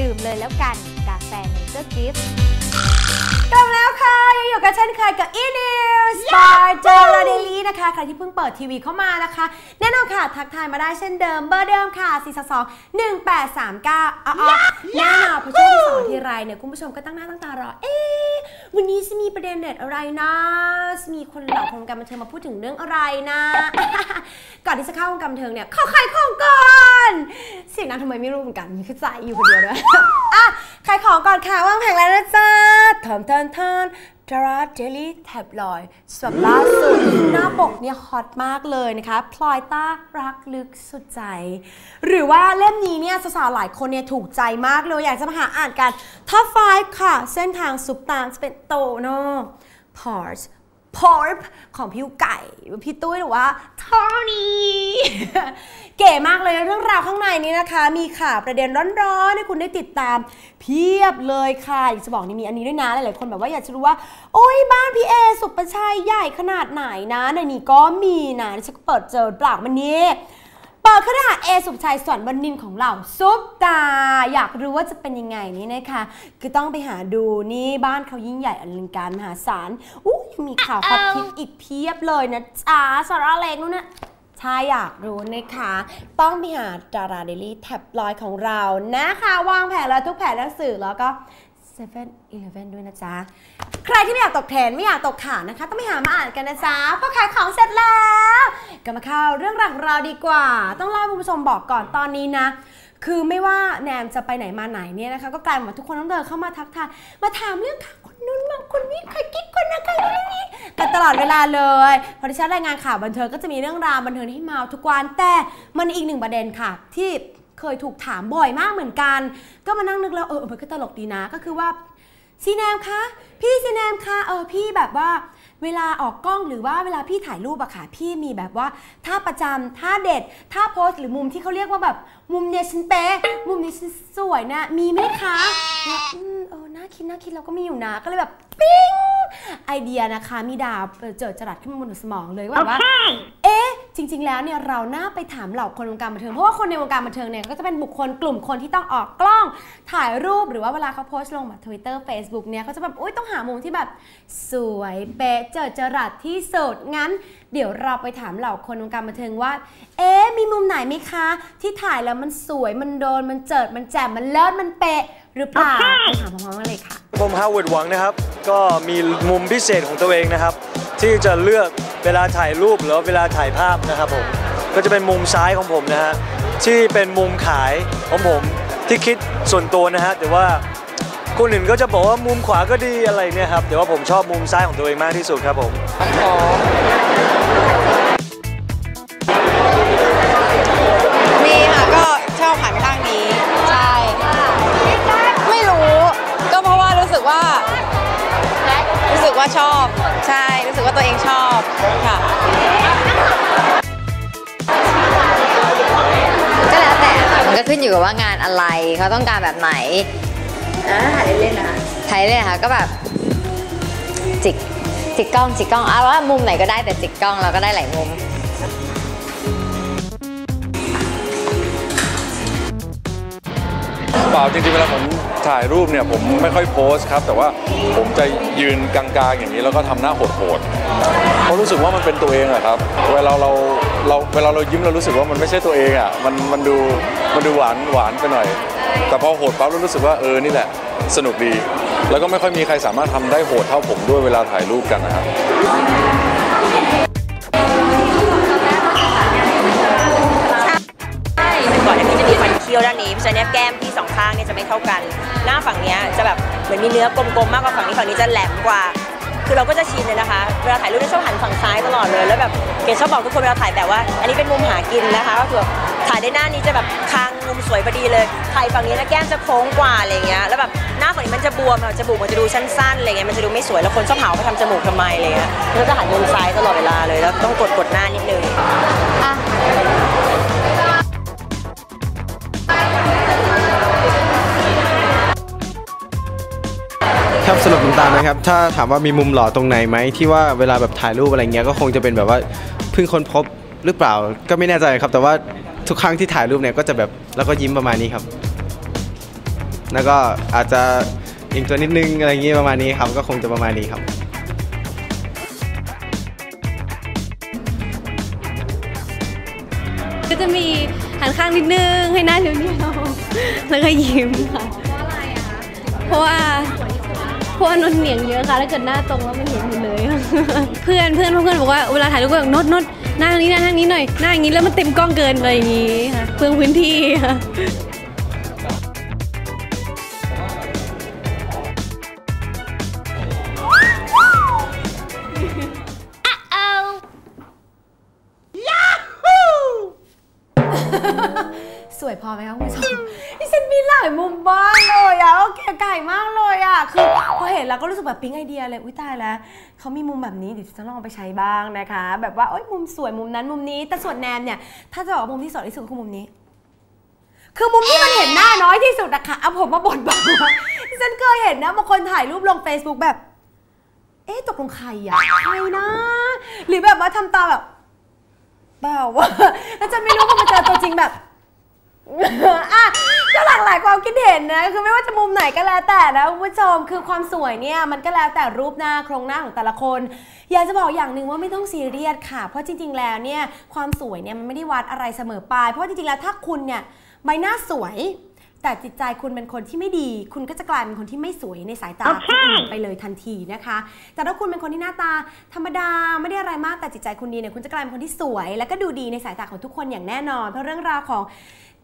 ดื่มเลยแล้วกัน กาแฟเนเจอร์กิฟต์ กลับมาแล้วค่ะยังอยู่กันเช่นเคยกับ e n e w s by j o l a Daily นะคะใครที่เพิ่งเปิดทีวีเข้ามานะคะ แน่นอนค่ะ ทักทายมาได้เช่นเดิมเบอร์เดิมค่ะ 4 2 1 8 3 9อ๋อแน่นอนพอช่วงที่สองทีไรเนี่ยคุณผู้ชมก็ตั้งหน้าตั้งตารอ เอ๊ะวันนี้จะมีประเด็นเด็ดอะไรนะจะมีคนเหล่าคนวงการบันเทิงมาพูดถึงเรื่องอะไรนะ ก่อนที่จะเข้าวงการบันเทิงเนี่ยขอขายของก่อนเสียงนั้นทำไมไม่รู้เหมือนกันมีคือใจอยู่คนเดียวด้วยอะขายของก่อนค่ะว่างแผงแล้วนะจ๊ะทอนทอนทานดาราเดลี่แท็บลอยสำหรับล่าสุด หน้าปกเนี่ยฮอตมากเลยนะคะพลอยต้ารักลึกสุดใจ หรือว่าเล่มนี้เนี่ยสาวๆหลายคนเนี่ยถูกใจมากเลย อยากจะมาหาอ่านกัน Top 5ค่ะ เส้นทางซุปตาจะเป็นโตโน่พอร์ ของพี่ไก่พี่ตุ้ยหรือว่าทอนี่เก๋มากเลยเรื่องราวข้างในนี้นะคะ มีข่าวประเด็นร้อนๆให้คุณได้ติดตาม เพียบเลยค่ะอยากจะบอกนี่มีอันนี้ด้วยนะหลายๆคนแบบว่าอยากจะรู้ว่า โอ้ยบ้านพี่เอสุปชัยใหญ่ขนาดไหนนะในนี้ก็มีนะฉันก็เปิดเจอเปล่ามันนี้ เปิดคฤหาสน์เอสุภชัยสวนบรรณินของเราซุปตา อยากรู้ว่าจะเป็นยังไงนี่นะคะคือต้องไปหาดูนี่บ้านเขายิ่งใหญ่อลังการมหาศาลอู้ยังมีข่าวฮอตฮิตอีกเพียบเลยนะจ๊ะสาระเล็กนู้นนะถ้าอยากรู้นะคะ ต้องไปหาดาราเดลี่แท็บลอยของเรานะคะ วางแผนแล้วทุกแผนหนังสือแล้วก็ 7 e เ e ่ e ด้วยนะจ๊ะ ใครที่ไม่อยากตกเทรนไม่อยากตกข่าวนะคะ ต้องไปหามาอ่านกันนะจ๊ะพราะขายของเสร็จแล้วกลับมาเข้าเรื่องราวของเราดีกว่า ต้องเล่าให้คุณผู้ชมบอกก่อนตอนนี้นะ คือไม่ว่าแนมจะไปไหนมาไหนเนี่ยนะคะ ก็กลายเป็นว่าทุกคนต้องเดินเข้ามาทักทายมาถามเรื่องข่าวคนนู้นมาคนนี้ใครกิ๊กคนนั้นใครนี่นี่กันตลอดเวลาเลยพอดิฉันรายงานข่าวบันเทิงก็จะมีเรื่องราวบันเทิงที่เมาทุกวันแต่มันอีกหนึ่งประเด็นค่ะที่ เคยถูกถามบ่อยมากเหมือนกัน ก็มานั่งนึกแล้วเออมันก็ตลกดีนะก็คือว่าซีแนมคะพี่ซีแนมคะเออพี่แบบว่าเวลาออกกล้องหรือว่าเวลาพี่ถ่ายรูปอะค่ะ พี่มีแบบว่าท่าประจำท่าเด็ดท่าโพสหรือมุมที่เขาเรียกว่าแบบ มุมเนี่ยฉันเป๊ะมุมนี้ฉันสวยนะมีไหมคะแล้วอืมเออน่าคิดน่าคิดเราก็มีอยู่นะก็เลยแบบปิ๊งไอเดียนะคะ มีดาวเออจิดจรัสขึ้นมาบนสมองเลยว่าแบบว่า จริง ๆ แล้วเนี่ยเราน่าไปถามเหล่าคนวงการบันเทิงเพราะว่าคนในวงการบันเทิงเนี่ยก็จะเป็นบุคคลกลุ่มคนที่ต้องออกกล้องถ่ายรูปหรือว่าเวลาเขาโพสต์ลงแบบ Twitter Facebook เนี่ยเขาจะแบบอุ้ยต้องหามุมที่แบบสวยเป๊ะเจิดจรัสที่สุดงั้น เดี๋ยวเราไปถามเหล่าคนวงการบันเทิงว่า เอ๊ะมีมุมไหนไหมคะ ที่ถ่ายแล้วมันสวยมันโดนมันเจิดมันแจ่มมันเลิศมันเป๊ะหรือเปล่าไปถามพร้อมๆกันเลยค่ะผมฮาวเวิร์ดหวังนะครับ ก็มีมุมพิเศษของตัวเองนะครับ ที่จะเลือก เวลาถ่ายรูปหรือเวลาถ่ายภาพนะครับผมก็จะเป็นมุมซ้ายของผมนะฮะที่เป็นมุมขายของผมที่คิดส่วนตัวนะฮะแต่ว่าคนอื่นก็จะบอกว่ามุมขวาก็ดีอะไรเนี่ยครับแต่ว่าผมชอบมุมซ้ายของตัวเองมากที่สุดครับผมมี อยู่กับว่างานอะไรเขาต้องการแบบไหนถ่ายเล่นๆนะคะไทยเลยค่ะก็แบบจิกจิกกล้องจิกกล้องเอาว่ามุมไหนก็ได้แต่จิกกล้องเราก็ได้หลายมุมเปล่าจริงๆเวลาผมถ่ายรูปเนี่ยผมไม่ค่อยโพสต์ครับ แต่ว่าผมจะยืนกลางๆอย่างนี้แล้วก็ทำหน้าโหดๆ เพราะรู้สึกว่ามันเป็นตัวเองอะครับ เวลาเราเราเวลาเรายิ้มเรารู้สึกว่ามันไม่ใช่ตัวเองอะมันมันดูมันดูหวานหวานไปหน่อย แต่พอโหดปั๊บเรารู้สึกว่าเออนี่แหละสนุกดี แล้วก็ไม่ค่อยมีใครสามารถทำได้โหดเท่าผมด้วยเวลาถ่ายรูปกันนะครับใช่ก่อนหน้านี้จะมีฟันเคี้ยวด้านนี้เพราะฉะนั้นเนี่ยแก้มที่สองข้างเนี่ยจะไม่เท่ากัน หน้าฝั่งเนี้ยจะแบบเหมือนมีเนื้อกลมๆมากกว่าฝั่งนี้ฝั่งนี้จะแหลมกว่า คือเราก็จะชินเลยนะคะ เวลาถ่ายรูปเนี่ชอบหันฝั่งซ้ายตลอดเลย แล้วแบบเกดชอบบอกทุกคนเวลาถ่ายแบบว่า อันนี้เป็นมุมหากินนะคะก็คือถ่ายได้หน้านี้จะแบบคางมุมสวยพอดีเลย ถ่ายฝั่งนี้นะแก้มจะโค้งกว่าอะไรเงี้ย แล้วแบบหน้าฝั่งนี้มันจะบวมอะจมูกมันจะดูสั้นๆอะไรเงี้ย มันจะดูไม่สวย แล้วคนชอบหาว่าทำจมูกทำไมอะไรเงี้ยแล้วก็หันมุมซ้ายตลอดเวลาเลย แล้วต้องกดกดๆหน้านิดนึง ครับสำหรับน้ำตาลนะครับ ถ้าถามว่ามีมุมหล่อตรงไหนไหมที่ว่าเวลาแบบถ่ายรูปอะไรเงี้ยก็คงจะเป็นแบบว่าเพิ่งค้นพบหรือเปล่าก็ไม่แน่ใจครับ แต่ว่าทุกครั้งที่ถ่ายรูปเนี่ยก็จะแบบแล้วก็ยิ้มประมาณนี้ครับ แล้วก็อาจจะอีกตัวนิดนึงอะไรอย่างงี้ประมาณนี้ครับ ก็คงจะประมาณนี้ครับก็จะมีหันข้างนิดนึงให้หน้าเรียวแล้วก็ยิ้มค่ะเพราะอะไรอะเพราะว่า ราะว่านนเหนียงเยอะค่ะถ้าเกิดหน้าตรงแล้วมันเห็นหมดเลย เพื่อนเพื่อนเพื่อนบอกว่าเวลาถ่ายรูปก็แบบนดนดหน้าทางนี้หน้าทางนี้หน่อยหน้าอย่างนี้แล้วมันเต็มกล้องเกินไปอย่างนี้ค่ะเพื่องพื้นที่ค่ะ วยพอไหมคะคุณผู้ชมดิฉันมีหลายมุมบ้างเลยอะโอเคไก่มากเลยอะคือพอเห็นแล้วก็รู้สึกแบบปิ๊งไอเดียเลยอุ้ยตายแล้วเขามีมุมแบบนี้เดี๋ยวจะลองเอาไปใช้บ้างนะคะ แบบว่าโอ้ยมุมสวยมุมนั้นมุมนี้ แต่ส่วนแนมเนี่ยถ้าจะบอกว่ามุมที่สวยที่สุดคือมุมนี้ คือมุมที่มันเห็นหน้าน้อยที่สุดอะค่ะเอาผมมาบดบังดิฉันเคยเห็นนะบางคนถ่ายรูปลง Facebook แบบ เอ๊ะตกลงใครอะใครนะ หรือแบบว่าทำตาแบบแบบว่าแล้วจะไม่รู้พอมาเจอตัวจริงแบบ อะก็หลากหลายความคิดเห็นนะคือไม่ว่าจะมุมไหนก็แล้วแต่นะคุณผู้ชมคือความสวยเนี่ยมันก็แล้วแต่รูปหน้าโครงหน้าของแต่ละคน อยากจะบอกอย่างหนึ่งว่าไม่ต้องซีเรียสค่ะ เพราะจริง ๆ แล้วเนี่ยความสวยเนี่ยมันไม่ได้วัดอะไรเสมอไป เพราะจริงๆแล้วถ้าคุณเนี่ยใบหน้าสวย แต่จิตใจคุณเป็นคนที่ไม่ดี คุณก็จะกลายเป็นคนที่ไม่สวยในสายตาคนอื่นไปเลยทันทีนะคะ แต่ถ้าคุณเป็นคนที่หน้าตาธรรมดาไม่ได้อะไรมากแต่จิตใจคุณดีเนี่ยคุณจะกลายเป็นคนที่สวย และก็ดูดีในสายตาของทุกคนอย่างแน่นอน เพราะเรื่องราวของ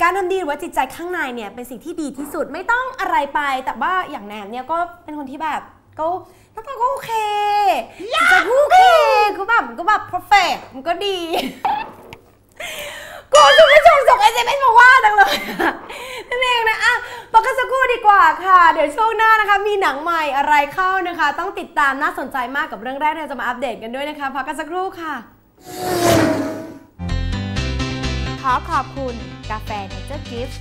การทำดีหรือว่าจิตใจข้างในเนี่ยเป็นสิ่งที่ดีที่สุดไม่ต้องอะไรไป แต่ว่าอย่างแนมเนี่ยก็เป็นคนที่แบบก็หน้าตาก็โอเคจิตใจก็โอเคก็แบบก็แบบ perfect มันก็ดี กูคุณผู้ชมส่งเอเอ็มเอสมาว่าจังเลยนั่นเองนะอะพักกันสักครู่ดีกว่าค่ะ เดี๋ยวช่วงหน้านะคะ มีหนังใหม่อะไรเข้านะคะ ต้องติดตามน่าสนใจมากกับเรื่องแรกเราจะมาอัปเดตกันด้วยนะคะพักกันสักครู่ค่ะ ขอขอบคุณกาแฟเนเจอร์กิฟต์